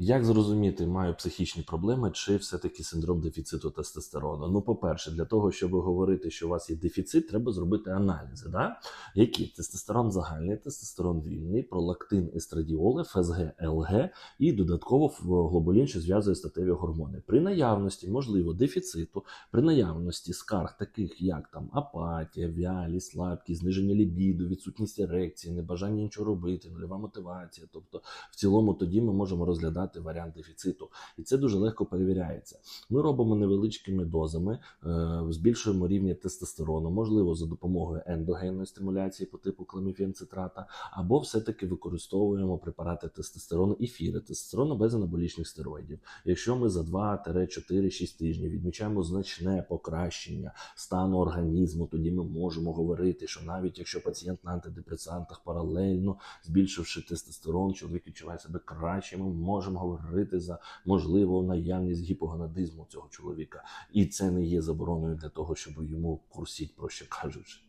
Як зрозуміти, маю психічні проблеми чи все-таки синдром дефіциту тестостерону? Ну, по-перше, для того, щоб говорити, що у вас є дефіцит, треба зробити аналізи. Да? Які? Тестостерон загальний, тестостерон вільний, пролактин, естрадіоли, ФСГ, ЛГ і додатково в- глобулін, що зв'язує статеві гормони. При наявності, можливо, дефіциту, при наявності скарг, таких як там апатія, вялість, слабкість, зниження лібіду, відсутність ерекції, небажання нічого робити, нульова мотивація. Тобто, в цілому, тоді ми можемо розглядати варіант дефіциту, і це дуже легко перевіряється. Ми робимо невеличкими дозами, е, збільшуємо рівні тестостерону, можливо, за допомогою ендогенної стимуляції по типу кламіфенцитрата, або все-таки використовуємо препарати тестостерону, ефіри тестостерону без анаболічних стероїдів. Якщо ми за 2-4-6 тижнів відмічаємо значне покращення стану організму, тоді ми можемо говорити, що навіть якщо пацієнт на антидепресантах паралельно збільшивши тестостерон, чоловік відчуває себе краще, ми говорити за можливу наявність гіпогонадизму цього чоловіка. І це не є забороною для того, щоб йому курсіть, проще кажучи.